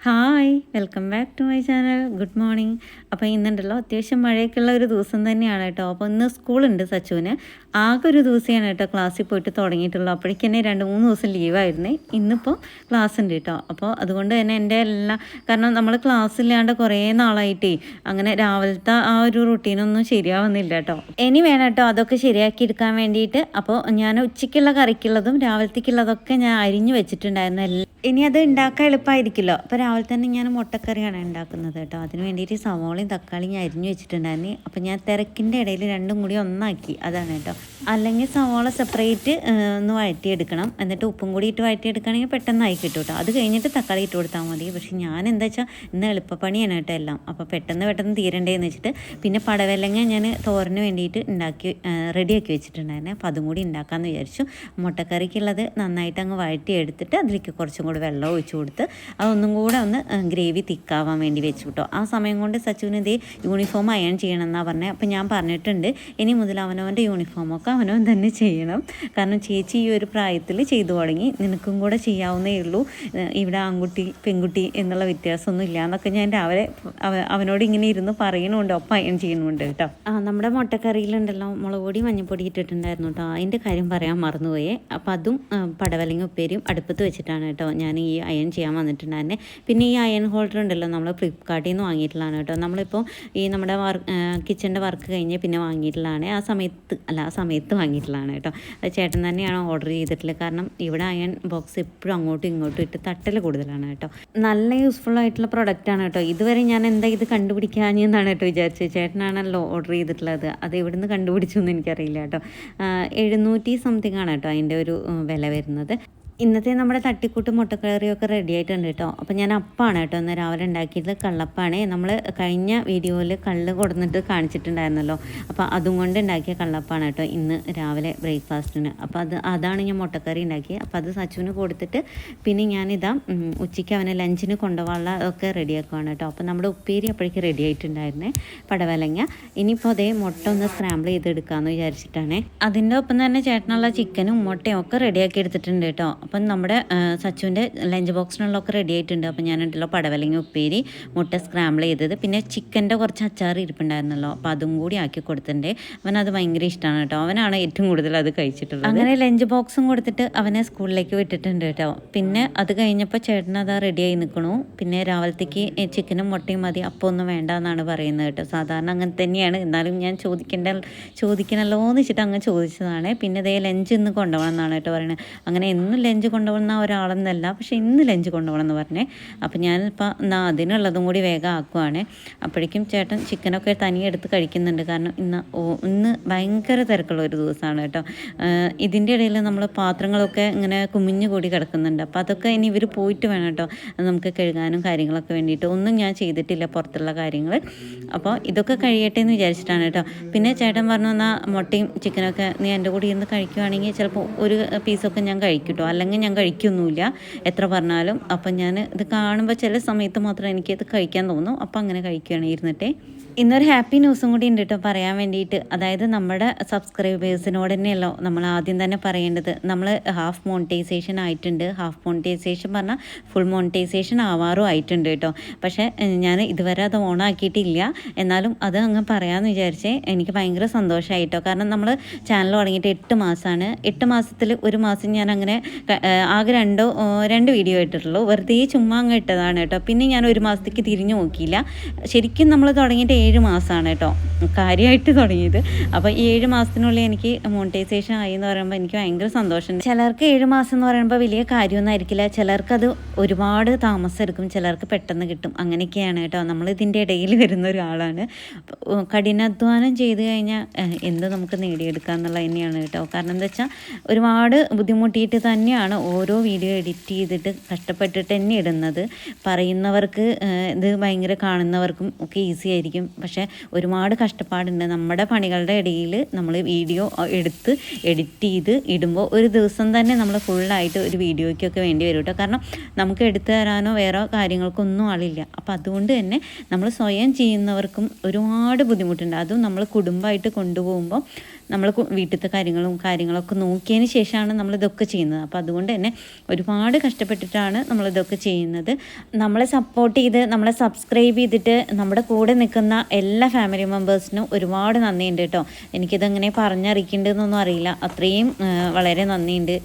Hi welcome back to my channel. Good morning. അപ്പോൾ ഇന്നുണ്ടല്ലോ അത്യാവശ്യം മഴയൊക്കെയുള്ള ഒരു ദിവസം തന്നെയാണ് കേട്ടോ. അപ്പോൾ ഇന്ന് സ്കൂളുണ്ട് സച്ചുവിന്. ആകെ ഒരു ദിവസമാണ് കേട്ടോ ക്ലാസ്സിൽ പോയിട്ട് തുടങ്ങിയിട്ടുള്ളൂ. അപ്പോഴേക്ക് തന്നെ രണ്ട് മൂന്ന് ദിവസം ലീവായിരുന്നേ ഇന്നിപ്പോൾ ക്ലാസ് ഉണ്ട് കേട്ടോ. അപ്പോൾ അതുകൊണ്ട് തന്നെ എന്റെ എല്ലാ കാരണം നമ്മൾ ക്ലാസ് ഇല്ലാണ്ട് കുറേ നാളായിട്ടേ അങ്ങനെ രാവിലത്തെ ആ ഒരു റുട്ടീനൊന്നും ശരിയാവുന്നില്ല കേട്ടോ. ഇനി വേണം കേട്ടോ അതൊക്കെ ശരിയാക്കി എടുക്കാൻ വേണ്ടിയിട്ട്. അപ്പോൾ ഞാൻ ഉച്ചയ്ക്കുള്ള കറിക്കുള്ളതും രാവിലത്തേക്കുള്ളതൊക്കെ ഞാൻ അരിഞ്ഞു വെച്ചിട്ടുണ്ടായിരുന്നു. ഇനി അത് ഉണ്ടാക്കാൻ എളുപ്പമായിരിക്കുമല്ലോ അപ്പോൾ രാവിലെ തന്നെ ഞാൻ മുട്ടക്കറിയാണ് ഉണ്ടാക്കുന്നത് കേട്ടോ. അതിന് വേണ്ടിയിട്ട് സവോളയും തക്കാളിയും ഞാൻ അരിഞ്ഞു വെച്ചിട്ടുണ്ടായിരുന്നു. അപ്പോൾ ഞാൻ തിരക്കിന്റെ ഇടയിൽ രണ്ടും കൂടി ഒന്നാക്കി. അതാണ് കേട്ടോ. അല്ലെങ്കിൽ സവോള സെപ്പറേറ്റ് ഒന്ന് വഴറ്റിയെടുക്കണം. എന്നിട്ട് ഉപ്പും കൂടി ഇട്ട് വഴറ്റിയെടുക്കുകയാണെങ്കിൽ പെട്ടെന്നായി കിട്ടും കേട്ടോ. അത് കഴിഞ്ഞിട്ട് തക്കാളി ഇട്ട് കൊടുത്താൽ മതി. പക്ഷേ ഞാൻ എന്താ വെച്ചാൽ ഇന്ന് എളുപ്പപ്പണിയാണ് കേട്ടോ എല്ലാം. അപ്പോൾ പെട്ടെന്ന് പെട്ടെന്ന് തീരണ്ടേന്ന് വെച്ചിട്ട് പിന്നെ പടവലങ്ങ ഞാൻ തോരന് വേണ്ടിയിട്ട് ഉണ്ടാക്കി റെഡിയാക്കി വെച്ചിട്ടുണ്ടായിരുന്നു. അപ്പോൾ അതും കൂടി ഉണ്ടാക്കാമെന്ന് വിചാരിച്ചു. മുട്ടക്കറിക്കുള്ളത് നന്നായിട്ട് അങ്ങ് വഴറ്റിയെടുത്തിട്ട് അതിലേക്ക് കുറച്ചും കൂടി വെള്ളം ഒഴിച്ചു കൊടുത്ത് അതൊന്നും കൂടെ ഒന്ന് ഗ്രേവി തിക്കാവാൻ വേണ്ടി വെച്ചു കേട്ടോ ആ സമയം കൊണ്ട് സച്ചുവിന് ഇതേ യൂണിഫോം അയൺ ചെയ്യണം എന്നാണ് പറഞ്ഞത് അപ്പം ഞാൻ പറഞ്ഞിട്ടുണ്ട് ഇനി മുതൽ അവനവന്റെ യൂണിഫോമൊക്കെ അവനവൻ തന്നെ ചെയ്യണം. കാരണം ചേച്ചി ഈ ഒരു പ്രായത്തിൽ ചെയ്തു തുടങ്ങി. നിനക്കും കൂടെ ചെയ്യാവുന്നേ ഉള്ളൂ. ഇവിടെ ആൺകുട്ടി പെൺകുട്ടി എന്നുള്ള വ്യത്യാസമൊന്നും ഇല്ല എന്നൊക്കെ ഞാൻ രാവിലെ അവനോട് ഇങ്ങനെ ഇരുന്ന് പറയണമുണ്ട് ഒപ്പം അയൺ ചെയ്യണമുണ്ട് കേട്ടോ. ആ നമ്മുടെ മുട്ടക്കറിയിലുണ്ടല്ലോ മുളക് പൊടി മഞ്ഞൾപ്പൊടി ഇട്ടിട്ടുണ്ടായിരുന്നു കേട്ടോ. അതിന്റെ കാര്യം പറയാൻ മറന്നുപോയേ. അപ്പോൾ അതും പടവലങ്ങ ഉപ്പേരിയും അടുപ്പത്ത് വെച്ചിട്ടാണ് കേട്ടോ ഞാൻ ഈ അയൺ ചെയ്യാൻ വന്നിട്ടുണ്ടായിരുന്നെ. പിന്നെ ഈ അയൺ ഹോൾഡർ ഉണ്ടല്ലോ നമ്മൾ ഫ്ലിപ്കാർട്ടിൽ നിന്ന് വാങ്ങിയിട്ടുള്ളതാണ് കേട്ടോ. നമ്മളിപ്പോൾ ഈ നമ്മുടെ വർക്ക് കിച്ചന്റെ വർക്ക് കഴിഞ്ഞ് പിന്നെ വാങ്ങിയിട്ടുള്ളതാണ്. ആ സമയത്ത് അല്ല ആ സമയത്ത് വാങ്ങിയിട്ടുള്ളതാണ് കേട്ടോ. അത് ചേട്ടൻ തന്നെയാണ് ഓർഡർ ചെയ്തിട്ടുള്ളത്. കാരണം ഇവിടെ അയൺ ബോക്സ് എപ്പോഴും അങ്ങോട്ടും ഇങ്ങോട്ടും ഇട്ട് തട്ടൽ കൂടുതലാണ് കേട്ടോ. നല്ല യൂസ്ഫുൾ ആയിട്ടുള്ള പ്രൊഡക്റ്റാണ് കേട്ടോ. ഇതുവരെ ഞാൻ എന്താ ഇത് കണ്ടുപിടിക്കാഞ്ഞെന്നാണ് കേട്ടോ വിചാരിച്ചത്. ചേട്ടനാണല്ലോ ഓർഡർ ചെയ്തിട്ടുള്ളത്. അത് എവിടുന്ന് കണ്ടുപിടിച്ചു എന്ന് എനിക്കറിയില്ല കേട്ടോ. എഴുന്നൂറ്റി സംതിങ് ആണ് കേട്ടോ അതിന്റെ ഒരു വില വരുന്നത്. ഇന്നത്തെ നമ്മുടെ തട്ടിക്കൂട്ട് മുട്ടക്കറിയൊക്കെ റെഡി ആയിട്ടുണ്ട് കേട്ടോ. അപ്പോൾ ഞാൻ അപ്പാണ് കേട്ടോ ഇന്ന് രാവിലെ ഉണ്ടാക്കിയത്. കള്ളപ്പാണ്. നമ്മൾ കഴിഞ്ഞ വീഡിയോയിൽ കള്ള് കൊടുന്നിട്ട് കാണിച്ചിട്ടുണ്ടായിരുന്നല്ലോ. അപ്പോൾ അതും കൊണ്ട് ഉണ്ടാക്കിയ കള്ളപ്പാണ് കേട്ടോ ഇന്ന് രാവിലെ ബ്രേക്ക്ഫാസ്റ്റിന്. അപ്പോൾ അത് അതാണ് ഞാൻ മുട്ടക്കറി ഉണ്ടാക്കിയത് അപ്പോൾ അത് സച്ചുവിന് കൊടുത്തിട്ട് പിന്നെ ഞാനിതാ ഉച്ചയ്ക്ക് അവനെ ലഞ്ചിന് കൊണ്ടുപോകാനുള്ള ഒക്കെ റെഡിയാക്കുവാണ് കേട്ടോ. അപ്പോൾ നമ്മുടെ ഉപ്പേരി അപ്പോഴേക്ക് റെഡി ആയിട്ടുണ്ടായിരുന്നേ. പടവലങ്ങ. ഇനിയിപ്പോൾ അതേ മുട്ട ഒന്ന് സ്ക്രാമ്പിൾ ചെയ്തെടുക്കാമെന്ന് വിചാരിച്ചിട്ടാണ്. അതിന്റെ ഒപ്പം തന്നെ ചേട്ടനുള്ള ചിക്കനും മുട്ടയും ഒക്കെ റെഡിയാക്കി എടുത്തിട്ടുണ്ട് കേട്ടോ. അപ്പം നമ്മുടെ സച്ചുവിന്റെ ലഞ്ച് ബോക്സിനുള്ളതൊക്കെ റെഡി ആയിട്ടുണ്ട്. അപ്പം ഞാനുണ്ടല്ലോ പടവലങ്ങി ഉപ്പേരി മുട്ട സ്ക്രാമ്പിൾ ചെയ്തത്. പിന്നെ ചിക്കന്റെ കുറച്ച് അച്ചാർ ഇരിപ്പുണ്ടായിരുന്നല്ലോ. അപ്പോൾ അതും കൂടി ആക്കി കൊടുത്തിട്ടുണ്ട്. അവനത് ഭയങ്കര ഇഷ്ടമാണ് കേട്ടോ. അവനാണ് ഏറ്റവും കൂടുതൽ അത് കഴിച്ചിട്ടുള്ളത്. അങ്ങനെ ലഞ്ച് ബോക്സും കൊടുത്തിട്ട് അവനെ സ്കൂളിലേക്ക് വിട്ടിട്ടുണ്ട് കേട്ടോ. പിന്നെ അത് കഴിഞ്ഞപ്പോൾ ചേട്ടൻ അതാ റെഡിയായി നിൽക്കണു. പിന്നെ രാവിലത്തേക്ക് ചിക്കനും മുട്ടയും മതി. അപ്പോൾ ഒന്നും വേണ്ട എന്നാണ് പറയുന്നത് കേട്ടോ. സാധാരണ അങ്ങനെ തന്നെയാണ്. എന്നാലും ഞാൻ ചോദിക്കേണ്ട ചോദിക്കണല്ലോ എന്ന് വെച്ചിട്ട് അങ്ങ് ചോദിച്ചതാണ്. പിന്നെ ഇതേ ലഞ്ച് ഇന്ന് കൊണ്ടുപോകണം എന്നാണ് കേട്ടോ പറയുന്നത്. അങ്ങനെ എന്നും ലഞ്ച് കൊണ്ടുപോകുന്ന ഒരാളെന്നല്ല പക്ഷേ ഇന്ന് ലഞ്ച് കൊണ്ടുപോകണം എന്ന് പറഞ്ഞേ. അപ്പോൾ ഞാനിപ്പോൾ എന്നാൽ അതിനുള്ളതും കൂടി വേഗം ആക്കുവാണ്. അപ്പോഴേക്കും ചേട്ടൻ ചിക്കനൊക്കെ തനിയെ എടുത്ത് കഴിക്കുന്നുണ്ട്. കാരണം ഇന്ന് ഇന്ന് ഭയങ്കര തിരക്കുള്ള ഒരു ദിവസമാണ് കേട്ടോ. ഇതിന്റെ ഇടയിൽ നമ്മൾ പാത്രങ്ങളൊക്കെ ഇങ്ങനെ കുമിഞ്ഞു കൂടി കിടക്കുന്നുണ്ട്. അപ്പോൾ അതൊക്കെ ഇനി ഇവർ പോയിട്ട് വേണം കേട്ടോ. നമുക്ക് കഴുകാനും കാര്യങ്ങളൊക്കെ വേണ്ടിയിട്ട്. ഒന്നും ഞാൻ ചെയ്തിട്ടില്ല പുറത്തുള്ള കാര്യങ്ങൾ അപ്പോൾ ഇതൊക്കെ കഴിയട്ടെ എന്ന് വിചാരിച്ചിട്ടാണ് കേട്ടോ. പിന്നെ ചേട്ടൻ പറഞ്ഞു എന്നാൽ മുട്ടയും ചിക്കനൊക്കെ നീ എന്റെ കൂടി ഇരുന്ന് കഴിക്കുവാണെങ്കിൽ ചിലപ്പോൾ ഒരു പീസൊക്കെ ഞാൻ കഴിക്കും കേട്ടോ. അല്ലെങ്കിൽ ഞാൻ കഴിക്കൊന്നുമില്ല. എത്ര പറഞ്ഞാലും. അപ്പം ഞാൻ ഇത് കാണുമ്പോൾ ചില സമയത്ത് മാത്രം എനിക്കത് കഴിക്കാൻ തോന്നും. അപ്പം അങ്ങനെ കഴിക്കുകയാണ് ഇരുന്നിട്ടേ. ഇന്നൊരു ഹാപ്പി ന്യൂസും കൂടി ഉണ്ട് കേട്ടോ പറയാൻ വേണ്ടിയിട്ട്. അതായത് നമ്മുടെ സബ്സ്ക്രൈബേഴ്സിനോട് തന്നെയല്ലോ നമ്മൾ ആദ്യം തന്നെ പറയേണ്ടത്. നമ്മൾ ഹാഫ് മോണിറ്റൈസേഷൻ ആയിട്ടുണ്ട്. ഹാഫ് മോണിറ്റൈസേഷൻ പറഞ്ഞാൽ ഫുൾ മോണിറ്റൈസേഷൻ ആവാറും ആയിട്ടുണ്ട് കേട്ടോ പക്ഷേ ഞാൻ ഇതുവരെ അത് ഓൺ ആക്കിയിട്ടില്ല. എന്നാലും അത് അങ്ങ് പറയാമെന്ന് വിചാരിച്ചേ എനിക്ക് ഭയങ്കര സന്തോഷമായിട്ടോ കാരണം നമ്മൾ ചാനൽ തുടങ്ങിയിട്ട് എട്ട് മാസമാണ് എട്ട് മാസത്തിൽ ഒരു മാസം ഞാൻ അങ്ങനെ ആകെ രണ്ടോ രണ്ട് വീഡിയോ ഇട്ടിട്ടുള്ളൂ. വെറുതെ ചുമ്മാ അങ്ങ് ഇട്ടതാണ് കേട്ടോ പിന്നെ ഞാൻ ഒരു മാസത്തേക്ക് തിരിഞ്ഞു നോക്കിയില്ല. ശരിക്കും നമ്മൾ തുടങ്ങിയിട്ട് ഏഴ് മാസമാണ് കേട്ടോ. കാര്യമായിട്ട് തുടങ്ങിയത്. അപ്പോൾ ഈ ഏഴ് മാസത്തിനുള്ളിൽ എനിക്ക് മോണിറ്റൈസേഷൻ ആയി എന്ന് പറയുമ്പോൾ എനിക്ക് ഭയങ്കര സന്തോഷമുണ്ട് ചിലർക്ക് ഏഴ് മാസം എന്ന് പറയുമ്പോൾ വലിയ കാര്യമൊന്നും ആയിരിക്കില്ല. ചിലർക്ക് അത് ഒരുപാട് താമസം എടുക്കും. ചിലർക്ക് പെട്ടെന്ന് കിട്ടും. അങ്ങനെയൊക്കെയാണ് കേട്ടോ. നമ്മൾ ഇതിന്റെ ഇടയിൽ വരുന്ന ഒരാളാണ്. കഠിനാധ്വാനം ചെയ്ത് കഴിഞ്ഞാൽ എന്ത് നമുക്ക് നേടിയെടുക്കുക എന്നുള്ളത് തന്നെയാണ് കേട്ടോ. കാരണം എന്താ വെച്ചാൽ ഒരുപാട് ബുദ്ധിമുട്ടിയിട്ട് തന്നെയാണ് ഓരോ വീഡിയോ എഡിറ്റ് ചെയ്തിട്ട് കഷ്ടപ്പെട്ടിട്ട് തന്നെ ഇടുന്നത്. പറയുന്നവർക്ക് ഇത് ഭയങ്കര കാണുന്നവർക്കും ഒക്കെ ഈസി ആയിരിക്കും. പക്ഷേ ഒരുപാട് കഷ്ടപ്പാടുണ്ട്. നമ്മുടെ പണികളുടെ ഇടയിൽ നമ്മൾ വീഡിയോ എടുത്ത് എഡിറ്റ് ചെയ്ത് ഇടുമ്പോൾ ഒരു ദിവസം തന്നെ നമ്മൾ ഫുള്ളായിട്ട് ഒരു വീഡിയോയ്ക്കൊക്കെ വേണ്ടി വരും കേട്ടോ. കാരണം നമുക്ക് എടുത്തു തരാനോ വേറെ കാര്യങ്ങൾക്കൊന്നും ആളില്ല. അപ്പോൾ അതുകൊണ്ട് തന്നെ നമ്മൾ സ്വയം ചെയ്യുന്നവർക്കും ഒരുപാട് ബുദ്ധിമുട്ടുണ്ട്. അതും നമ്മൾ കുടുംബമായിട്ട് കൊണ്ടുപോകുമ്പോൾ നമ്മൾ വീട്ടിലത്തെ കാര്യങ്ങളും കാര്യങ്ങളൊക്കെ നോക്കിയതിന് ശേഷമാണ് നമ്മൾ ഇതൊക്കെ ചെയ്യുന്നത്. അപ്പോൾ അതുകൊണ്ട് തന്നെ ഒരുപാട് കഷ്ടപ്പെട്ടിട്ടാണ് നമ്മളിതൊക്കെ ചെയ്യുന്നത്. നമ്മളെ സപ്പോർട്ട് ചെയ്ത് നമ്മളെ സബ്സ്ക്രൈബ് ചെയ്തിട്ട് നമ്മുടെ കൂടെ നിൽക്കുന്ന എല്ലാ ഫാമിലി മെമ്പേഴ്സിനും ഒരുപാട് നന്ദിയുണ്ട് കേട്ടോ. എനിക്കിതെങ്ങനെ പറഞ്ഞറിയിക്കേണ്ടതെന്നൊന്നും അറിയില്ല. അത്രയും വളരെ നന്ദിയുണ്ട്.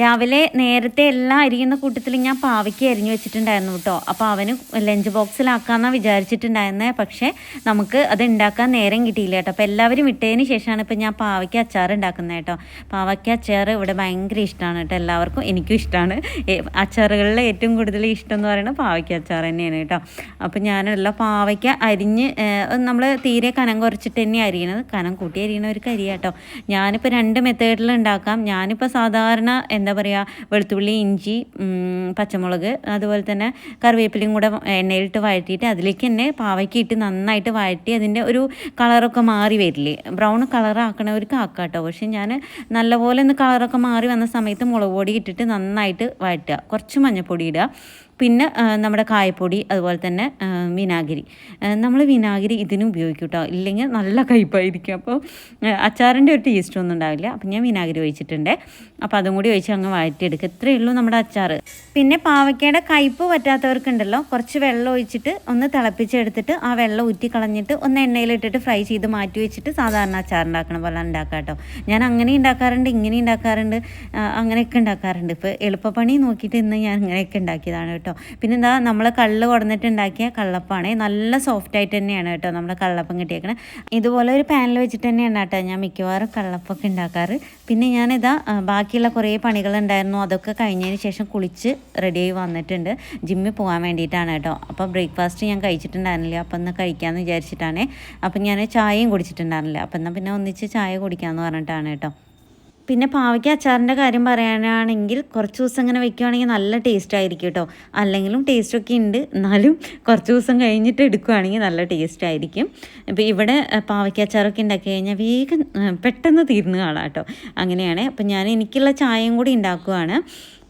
രാവിലെ നേരത്തെ എല്ലാം അരിയുന്ന കൂട്ടത്തിൽ ഞാൻ പാവയ്ക്ക് അരിഞ്ഞു വെച്ചിട്ടുണ്ടായിരുന്നു കേട്ടോ. അപ്പോൾ അവന് ലഞ്ച് ബോക്സിലാക്കാമെന്നാണ് വിചാരിച്ചിട്ടുണ്ടായിരുന്നത് പക്ഷേ നമുക്ക് അത് ഉണ്ടാക്കാൻ നേരം കിട്ടിയില്ല കേട്ടോ. അപ്പോൾ എല്ലാവരും വിട്ടതിന് ശേഷമാണ് ഇപ്പോൾ ഞാൻ പാവയ്ക്ക് അച്ചാർ ഉണ്ടാക്കുന്നത് കേട്ടോ. പാവയ്ക്ക് അച്ചാർ ഇവിടെ ഭയങ്കര ഇഷ്ടമാണ് കേട്ടോ. എല്ലാവർക്കും എനിക്കും ഇഷ്ടമാണ് അച്ചാറുകളിൽ ഏറ്റവും കൂടുതൽ ഇഷ്ടം എന്ന് പറയുന്നത് പാവയ്ക്ക് അച്ചാർ തന്നെയാണ് കേട്ടോ. അപ്പോൾ ഞാനുള്ള പാവയ്ക്ക അരിഞ്ഞ് നമ്മൾ തീരെ കനം കുറച്ചിട്ട് തന്നെ അരിയണത്. കനം കൂട്ടി അരിയണവർക്ക് അരിയാട്ടോ ഞാനിപ്പോൾ രണ്ട് മെത്തേഡിൽ ഉണ്ടാക്കാം ഞാനിപ്പോൾ സാധാരണ എന്താ പറയുക വെളുത്തുള്ളി ഇഞ്ചി പച്ചമുളക് അതുപോലെ തന്നെ കറിവേപ്പിലയും കൂടെ എണ്ണയിലിട്ട് വഴറ്റിയിട്ട് അതിലേക്ക് തന്നെ പാവയ്ക്കിട്ട് നന്നായിട്ട് വഴറ്റി അതിന്റെ ഒരു കളറൊക്കെ മാറി വരില്ലേ. ബ്രൗൺ കളർ ആക്കണവർക്ക് ആക്കാം കേട്ടോ പക്ഷേ ഞാൻ നല്ലപോലെ ഒന്ന് കളറൊക്കെ മാറി വന്ന സമയത്ത് മുളക് പൊടി ഇട്ടിട്ട് നന്നായിട്ട് വഴറ്റുക. കുറച്ച് മഞ്ഞൾപ്പൊടി ഇടുക. പിന്നെ നമ്മുടെ കായപ്പൊടി അതുപോലെ തന്നെ വിനാഗിരി. നമ്മൾ വിനാഗിരി ഇതിനും ഉപയോഗിക്കും കേട്ടോ ഇല്ലെങ്കിൽ നല്ല കയ്പായിരിക്കും. അപ്പോൾ അച്ചാറിന്റെ ഒരു ടേസ്റ്റ് ഒന്നും ഉണ്ടാവില്ല. അപ്പം ഞാൻ വിനാഗിരി ഒഴിച്ചിട്ടുണ്ട്. അപ്പോൾ അതും കൂടി ഒഴിച്ച് അങ്ങ് വഴറ്റിയെടുക്കുക ഇത്രയേ ഉള്ളൂ നമ്മുടെ അച്ചാർ പിന്നെ പാവയ്ക്കയുടെ കയ്പ്പ് പറ്റാത്തവർക്കുണ്ടല്ലോ. കുറച്ച് വെള്ളം ഒഴിച്ചിട്ട് ഒന്ന് തിളപ്പിച്ചെടുത്തിട്ട് ആ വെള്ളം ഊറ്റി കളഞ്ഞിട്ട് ഒന്ന് എണ്ണയിലിട്ടിട്ട് ഫ്രൈ ചെയ്ത് മാറ്റി വെച്ചിട്ട് സാധാരണ അച്ചാർ ഉണ്ടാക്കണ പോലെ ഉണ്ടാക്കാം കേട്ടോ. ഞാൻ അങ്ങനെ ഉണ്ടാക്കാറുണ്ട് ഇങ്ങനെ ഉണ്ടാക്കാറുണ്ട് അങ്ങനെയൊക്കെ ഉണ്ടാക്കാറുണ്ട്. ഇപ്പോൾ എളുപ്പപ്പണി നോക്കിയിട്ട് ഇന്ന് ഞാൻ അങ്ങനെയൊക്കെ ഉണ്ടാക്കിയതാണ് കേട്ടോ. പിന്നെ എന്താ നമ്മൾ കള്ള് കൊടുന്നിട്ട് കള്ളപ്പാണേ. നല്ല സോഫ്റ്റ് ആയിട്ട് തന്നെയാണ് കേട്ടോ നമ്മുടെ കള്ളപ്പം കിട്ടിയേക്കണത് ഇതുപോലെ ഒരു പാനിൽ വെച്ചിട്ട് തന്നെയാണ് കേട്ടോ ഞാൻ മിക്കവാറും കള്ളപ്പൊക്കെ ഉണ്ടാക്കാറ് പിന്നെ ഞാനിതാ ബാക്കിയുള്ള കുറേ പണികളുണ്ടായിരുന്നു. അതൊക്കെ കഴിഞ്ഞതിന് ശേഷം കുളിച്ച് റെഡിയായി വന്നിട്ടുണ്ട്. ജിമ്മിൽ പോകാൻ വേണ്ടിയിട്ടാണ് കേട്ടോ. അപ്പോൾ ബ്രേക്ക്ഫാസ്റ്റ് ഞാൻ കഴിച്ചിട്ടുണ്ടായിരുന്നില്ല. അപ്പം ഒന്ന് കഴിക്കാമെന്ന് വിചാരിച്ചിട്ടാണ്. അപ്പം ഞാൻ ചായയും കുടിച്ചിട്ടുണ്ടായിരുന്നില്ല. അപ്പം എന്നാൽ പിന്നെ ഒന്നിച്ച് ചായ കുടിക്കാമെന്ന് പറഞ്ഞിട്ടാണ് കേട്ടോ. പിന്നെ പാവയ്ക്ക് അച്ചാറിന്റെ കാര്യം പറയാനാണെങ്കിൽ കുറച്ച് ദിവസം ഇങ്ങനെ വെക്കുകയാണെങ്കിൽ നല്ല ടേസ്റ്റ് ആയിരിക്കും കേട്ടോ അല്ലെങ്കിലും ടേസ്റ്റ് ഒക്കെ ഉണ്ട്. എന്നാലും കുറച്ച് ദിവസം കഴിഞ്ഞിട്ട് എടുക്കുകയാണെങ്കിൽ നല്ല ടേസ്റ്റ് ആയിരിക്കും. ഇപ്പോൾ ഇവിടെ പാവയ്ക്ക് അച്ചാറൊക്കെ ഉണ്ടാക്കി കഴിഞ്ഞാൽ വേഗം പെട്ടെന്ന് തീർന്നു കാണാം കേട്ടോ അങ്ങനെയാണ്. അപ്പം ഞാൻ എനിക്കുള്ള ചായയും കൂടി ഉണ്ടാക്കുവാണ്.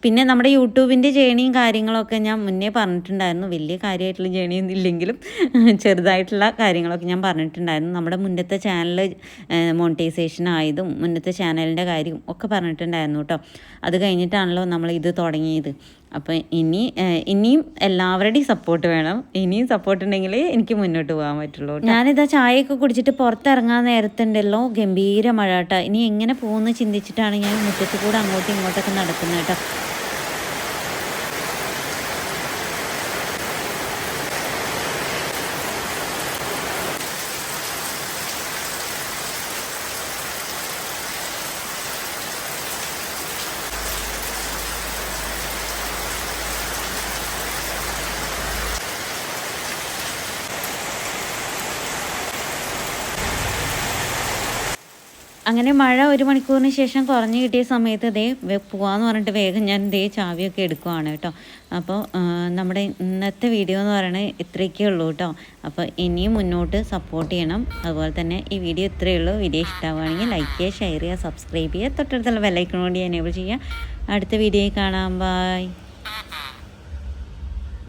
പിന്നെ നമ്മുടെ യൂട്യൂബിന്റെ ജേണിയും കാര്യങ്ങളൊക്കെ ഞാൻ മുന്നേ പറഞ്ഞിട്ടുണ്ടായിരുന്നു. വലിയ കാര്യമായിട്ടുള്ള ജേണിയൊന്നും ഇല്ലെങ്കിലും ചെറുതായിട്ടുള്ള കാര്യങ്ങളൊക്കെ ഞാൻ പറഞ്ഞിട്ടുണ്ടായിരുന്നു. നമ്മുടെ മുന്നത്തെ ചാനൽ മോണിറ്റൈസേഷൻ ആയതും മുന്നത്തെ ചാനലിന്റെ കാര്യവും ഒക്കെ പറഞ്ഞിട്ടുണ്ടായിരുന്നു കേട്ടോ. അത് കഴിഞ്ഞിട്ടാണല്ലോ നമ്മൾ ഇത് തുടങ്ങിയത്. അപ്പോൾ ഇനി ഇനിയും എല്ലാവരുടെയും സപ്പോർട്ട് വേണം. ഇനിയും സപ്പോർട്ട് ഉണ്ടെങ്കിൽ എനിക്ക് മുന്നോട്ട് പോകാൻ പറ്റുള്ളൂ. ഞാനിതാ ചായയൊക്കെ കുടിച്ചിട്ട് പുറത്തിറങ്ങാൻ നേരത്തുണ്ടല്ലോ. ഗംഭീര മഴ കേട്ടോ. ഇനി എങ്ങനെ പോകുമെന്ന് ചിന്തിച്ചിട്ടാണ് ഞാൻ മുറ്റത്ത് കൂടെ അങ്ങോട്ടും ഇങ്ങോട്ടൊക്കെ നടക്കുന്നത് കേട്ടോ. അങ്ങനെ മഴ ഒരു മണിക്കൂറിന് ശേഷം കുറഞ്ഞു കിട്ടിയ സമയത്ത് ദേ പോവാന്ന് പറഞ്ഞിട്ട് വേഗം ഞാൻ ദേ ചാവിയൊക്കെ എടുക്കുവാണ് കേട്ടോ. അപ്പോൾ നമ്മുടെ ഇന്നത്തെ വീഡിയോ എന്ന് പറയുന്നത് ഇത്രയൊക്കെ ഉള്ളൂ കേട്ടോ. അപ്പോൾ ഇനിയും മുന്നോട്ട് സപ്പോർട്ട് ചെയ്യണം. അതുപോലെ തന്നെ ഈ വീഡിയോ ഇത്രയേ ഉള്ളൂ. വീഡിയോ ഇഷ്ടമാവുകയാണെങ്കിൽ ലൈക്ക് ചെയ്യുക ഷെയർ ചെയ്യുക സബ്സ്ക്രൈബ് ചെയ്യുക. തൊട്ടടുത്തുള്ള ബെല്ലൈക്കൺ കൂടി എനേബിൾ ചെയ്യുക. അടുത്ത വീഡിയോയിൽ കാണാം. ബൈ